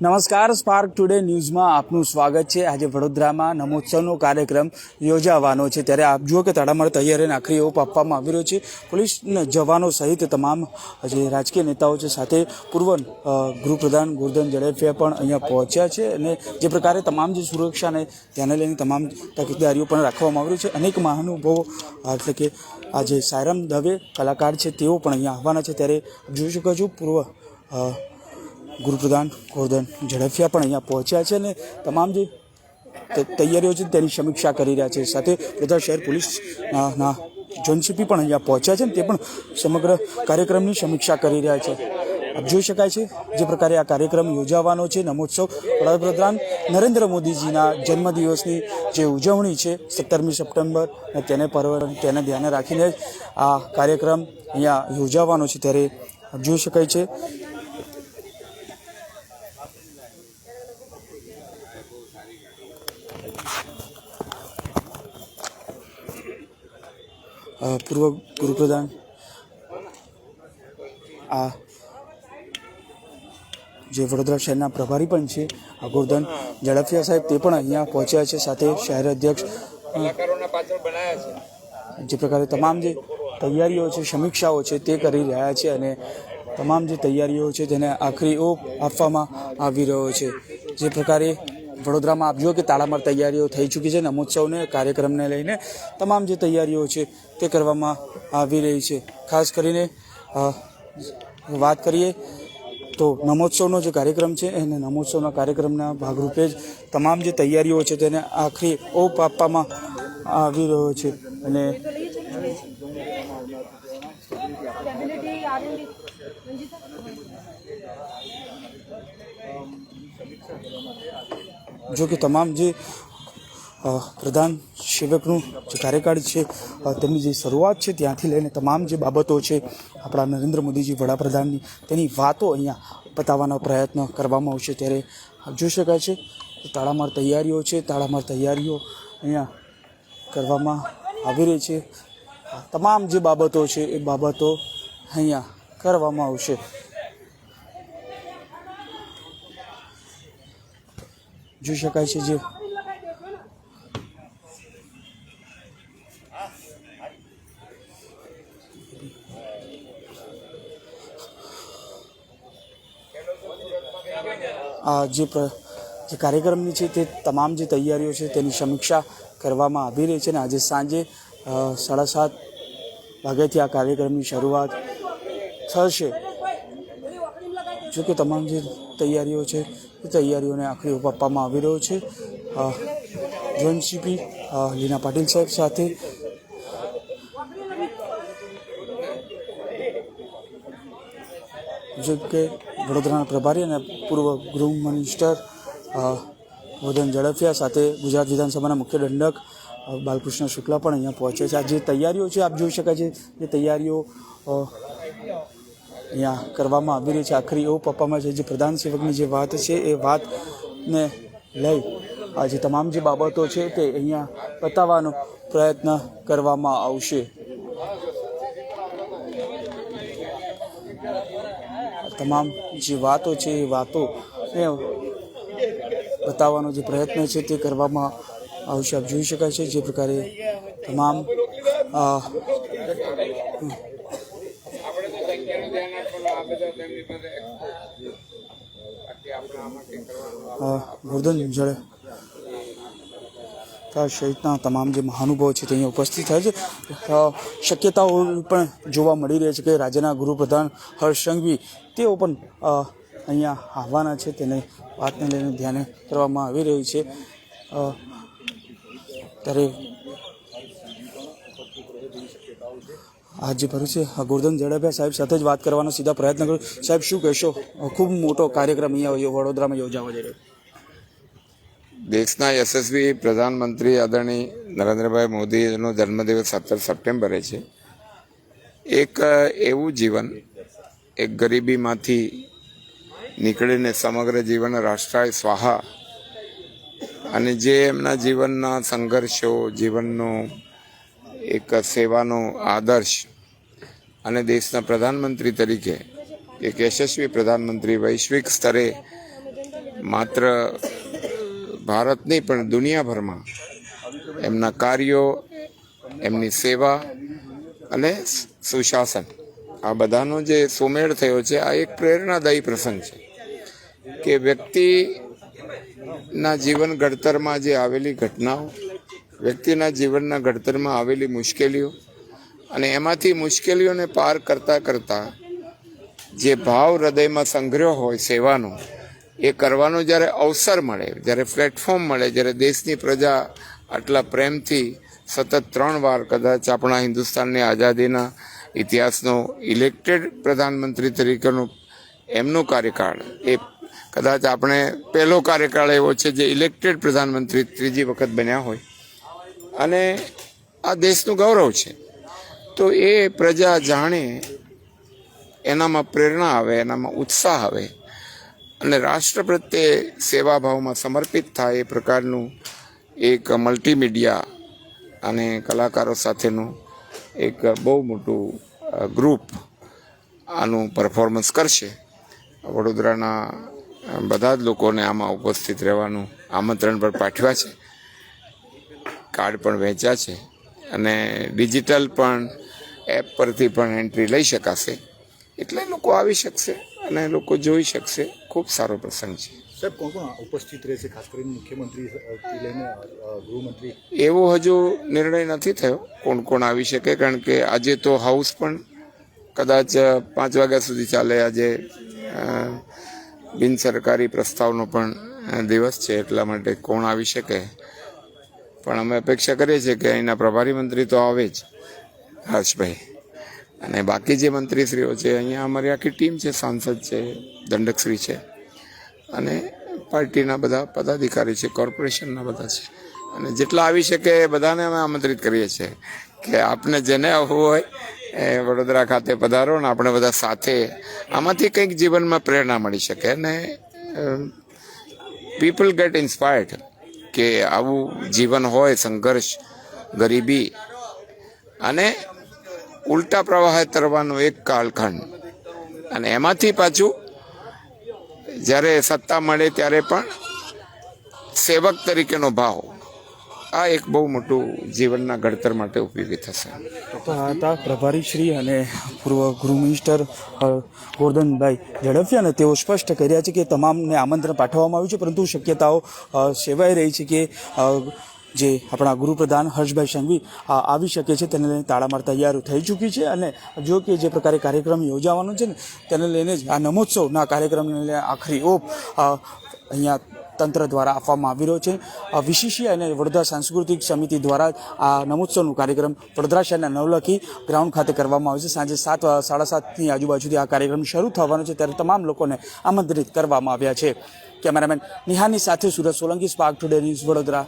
નમસ્કાર spark today ન્યૂઝમાં આપનું સ્વાગત છે. આજે વડોદરામાં નમોત્સવનો કાર્યક્રમ યોજાવાનો છે. ત્યારે આપ જુઓ કે તડામાર તૈયારીને આખરી ઓપ આપવામાં આવી રહ્યો છે. પોલીસ જવાનો સહિત તમામ જે રાજકીય નેતાઓ છે, સાથે પૂર્વ ગૃહપ્રધાન ગોરધન જડેફિયા પણ અહીંયા પહોંચ્યા છે અને જે પ્રકારે તમામ જે સુરક્ષાને ધ્યાને લઈને તમામ તકેદારીઓ પણ રાખવામાં આવી છે. અનેક મહાનુભવો, એટલે કે આ જે સાયરમ દવે કલાકાર છે, તેઓ પણ અહીંયા આવવાના છે. ત્યારે જોઈ શકો છો, પૂર્વ અ, ગોર્ધન ઝડફિયા પણ અહીંયા પહોંચ્યા છે અને તમામ જે તૈયારીઓ છે તેની સમીક્ષા કરી રહ્યા છે. સાથે બધા શહેર પોલીસ ના ના જોનસીપી પણ અહીંયા પહોંચ્યા છે અને તે પણ સમગ્ર કાર્યક્રમની સમીક્ષા કરી રહ્યા છે. આપ જોઈ શકાય છે જે પ્રકારે આ કાર્યક્રમ યોજાવાનો છે. નમોત્સવ વડાપ્રધાન નરેન્દ્ર મોદીજીના જન્મદિવસની જે ઉજવણી છે સત્તરમી સપ્ટેમ્બર અને તેને પર્વ તેને ધ્યાને રાખીને આ કાર્યક્રમ અહીંયા યોજાવાનો છે ત્યારે જોઈ શકાય છે પૂર્વ ગુરુપ્રધાન, આ જે વડોદરા શહેરના પ્રભારી પણ છે ગોરધન ઝડફિયા સાહેબ, તે પણ અહીંયા પહોંચ્યા છે, સાથે શહેર અધ્યક્ષ જે પ્રકારે તમામ જે તૈયારીઓ છે, સમીક્ષાઓ છે, તે કરી રહ્યા છે અને તમામ જે તૈયારીઓ છે, તેને આખરી ઓપ આપવામાં આવી રહ્યો છે. જે પ્રકારે વડોદરામાં જુઓ કે તાળામાર તૈયારીઓ થઈ ચૂકી છે નમોત્સવને કાર્યક્રમને લઈને તમામ જે તૈયારીઓ છે તે કરવામાં આવી રહી છે. ખાસ કરીને વાત કરીએ તો નમોત્સવનો જે કાર્યક્રમ છે એને નમોત્સવના કાર્યક્રમના ભાગરૂપે જ તમામ જે તૈયારીઓ છે તેને આખરી ઓપ આપવામાં આવી રહ્યો છે. અને જો કે તમામ જે પ્રધાન સેવકનું જે કાર્યકાળ છે તેમની જે શરૂઆત છે ત્યાંથી લઈને તમામ જે બાબતો છે, આપણા નરેન્દ્ર મોદીજી વડાપ્રધાનની, તેની વાતો અહીંયા બતાવવાનો પ્રયત્ન કરવામાં આવશે ત્યારે જોઈ શકાય છે તાળામાર તૈયારીઓ છે, તાળામાર તૈયારીઓ અહીંયા કરવામાં આવી રહી છે. તમામ જે બાબતો છે એ બાબતો અહીંયા કરવામાં આવશે. જોઈ શકાય છે જે. આ જે કાર્યક્રમની છે તે તમામ જે તૈયારીઓ છે તેની સમીક્ષા કરવામાં આવી રહી છે અને આજે સાંજે સાડા સાત વાગ્યાથી આ કાર્યક્રમની શરૂઆત થશે. જો કે તમામ જે તૈયારીઓ છે તૈયારીઓને આખરી ઓપ આપવામાં આવી રહ્યો છે. જોઈન્ટ સીપી લીના પાટીલ સાહેબ સાથે. જેમ કે વડોદરાના પ્રભારી અને પૂર્વ ગૃહ મિનિસ્ટર વદન ઝડફિયા સાથે ગુજરાત વિધાનસભાના મુખ્ય દંડક બાલકૃષ્ણ શુક્લા પણ અહીંયા પહોંચે છે. આ જે તૈયારીઓ છે, આપ જોઈ શકાય છે, જે તૈયારીઓ અહીંયા કરવામાં આવી રહી છે. આખરી એવું પપ્પામાં છે, જે પ્રધાન સેવકની જે વાત છે, એ વાતને લઈ આ જે તમામ જે બાબતો છે તે અહીંયા બતાવવાનો પ્રયત્ન કરવામાં આવશે. તમામ જે વાતો છે, એ વાતો બતાવવાનો જે પ્રયત્ન છે તે કરવામાં આવશે. આપ જોઈ શકાય છે, જે પ્રકારે તમામ અ, આપણે તો સંખ્યાનું ધ્યાન રાખવાનું આ જળે સહિતના તમામ જે મહાનુભાવો છે તે અહીંયા ઉપસ્થિત થાય છે. શક્યતાઓ પણ જોવા મળી રહી છે કે રાજ્યના ગૃહપ્રધાન હર્ષ સંઘવી તેઓ પણ અહીંયા આવવાના છે. તેને વાતને લઈને ધ્યાને કરવામાં આવી રહ્યું છે. ત્યારે આ જે ભર્યું છે ગોરધન ઝડપિયા સાહેબ સાથે જ વાત કરવાનો સીધા પ્રયત્ન કરું. સાહેબ, શું કહેશો? ખૂબ મોટો કાર્યક્રમ અહીંયા વડોદરામાં યોજાવા જઈ રહ્યો દેશના યશસ્વી પ્રધાનમંત્રી આદરણીય નરેન્દ્રભાઈ મોદીનો જન્મદિવસ સત્તર સપ્ટેમ્બરે છે. એક એવું જીવન એક ગરીબીમાંથી નીકળીને સમગ્ર જીવન રાષ્ટ્રાય સ્વાહા અને જે એમના જીવનના સંઘર્ષો, જીવનનો એક સેવાનો આદર્શ અને દેશના પ્રધાનમંત્રી તરીકે એક યશસ્વી પ્રધાનમંત્રી વૈશ્વિક સ્તરે માત્ર ભારત નહીં પણ દુનિયાભરમાં એમના કાર્યો, એમની સેવા અને સુશાસન, આ બધાનો જે સુમેળ થયો છે, આ એક પ્રેરણાદાયી પ્રસંગ છે કે વ્યક્તિના જીવન ઘડતરમાં જે આવેલી ઘટનાઓ વ્યક્તિના જીવનના ઘડતરમાં આવેલી મુશ્કેલીઓ અને એમાંથી મુશ્કેલીઓને પાર કરતાં કરતાં જે ભાવ હૃદયમાં સંગ્રહ હોય સેવાનો, એ કરવાનો જ્યારે અવસર મળે, જ્યારે પ્લેટફોર્મ મળે, જ્યારે દેશની પ્રજા આટલા પ્રેમથી સતત ત્રણ વાર કદાચ આપણા હિન્દુસ્તાનની આઝાદીના ઇતિહાસનો ઇલેક્ટેડ પ્રધાનમંત્રી તરીકેનો એમનો કાર્યકાળ, એ કદાચ આપણે પહેલો કાર્યકાળ એવો છે જે ઇલેક્ટેડ પ્રધાનમંત્રી ત્રીજી વખત બન્યા હોય અને આ દેશનું ગૌરવ છે. તો એ પ્રજા જાણે એનામાં પ્રેરણા આવે, એનામાં ઉત્સાહ આવે અને રાષ્ટ્ર પ્રત્યે સેવાભાવમાં સમર્પિત થાય એ પ્રકારનું એક મલ્ટીમીડિયા અને કલાકારો સાથેનું એક બહુ મોટું ગ્રુપ આનું પરફોર્મન્સ કરશે. વડોદરાના બધા જ લોકોને આમાં ઉપસ્થિત રહેવાનું આમંત્રણ પર પાઠવ્યા છે. કાર્ડ પણ વહેંચ્યા છે અને ડિજિટલ પણ એપ પરથી પણ એન્ટ્રી લઈ શકાશે. એટલે લોકો આવી શકશે અને લોકો જોઈ શકશે. ખૂબ સારો પ્રસંગ છે. સાહેબ કોણ કોણ ઉપસ્થિત રહેશે? ખાસ કરીને મુખ્યમંત્રી લઈને ગૃહમંત્રી? એવો હજુ નિર્ણય નથી થયો કોણ કોણ આવી શકે કારણ કે આજે તો હાઉસ પણ કદાચ પાંચ વાગ્યા સુધી ચાલે. આજે બિનસરકારી પ્રસ્તાવનો પણ દિવસ છે એટલા માટે કોણ આવી શકે? પણ અમે અપેક્ષા કરીએ છીએ કે અહીંના પ્રભારી મંત્રી તો આવે જ હર્ષભાઈ અને બાકી જે મંત્રીશ્રીઓ છે, અહીંયા અમારી આખી ટીમ છે, સાંસદ છે, દંડકશ્રી છે. અને પાર્ટીના બધા પદાધિકારી છે, કોર્પોરેશનના બધા છે. અને જેટલા આવી શકે એ બધાને અમે આમંત્રિત કરીએ છીએ કે આપને જેને આવવું હોય એ વડોદરા ખાતે પધારો ને આપણે બધા સાથે આમાંથી કંઈક જીવનમાં પ્રેરણા મળી શકે. અને પીપલ ગેટ ઇન્સ્પાયર્ડ કે આવું જીવન હોય, સંઘર્ષ, ગરીબી અને ઉલટા પ્રવાહે તરવાનું એક કાલખંડ. અને એમાંથી પાછું જ્યારે સત્તા મળે ત્યારે પણ સેવક તરીકેનો ભાવ આ એક બહુ મોટું જીવનના ઘડતર માટે ઉપયોગી થશે. તો આ હતા પ્રભારી શ્રી અને પૂર્વ ગૃહ મિનિસ્ટર ગોરધનભાઈ ઝડફિયા અને તેઓ સ્પષ્ટ કર્યા છે કે તમામને આમંત્રણ પાઠવવામાં આવ્યું છે, પરંતુ શક્યતાઓ સેવાઈ રહી છે કે જે આપણા ગૃહપ્રધાન હર્ષભાઈ સંઘવી આવી શકે છે તેને લઈને તાળામાર તૈયાર થઈ ચૂકી છે અને જો કે જે પ્રકારે કાર્યક્રમ યોજાવાનો છે ને, તેને લઈને જ આ નમોત્સવના કાર્યક્રમને લઈને આખરી ઓપ અહીંયા તંત્ર દ્વારા આપવામાં આવી રહ્યો છે. વિશિષ્ય અને વડોદરા સાંસ્કૃતિક સમિતિ દ્વારા આ નમોત્સવનો કાર્યક્રમ વડોદરા શહેરના નવલખી ગ્રાઉન્ડ ખાતે કરવામાં આવે છે. સાંજે સાત સાડા સાતની આજુબાજુથી આ કાર્યક્રમ શરૂ થવાનો છે. ત્યારે તમામ લોકોને આમંત્રિત કરવામાં આવ્યા છે. કેમેરામેન નિહાની સાથે Surat Solanki, spark today news Vadodara.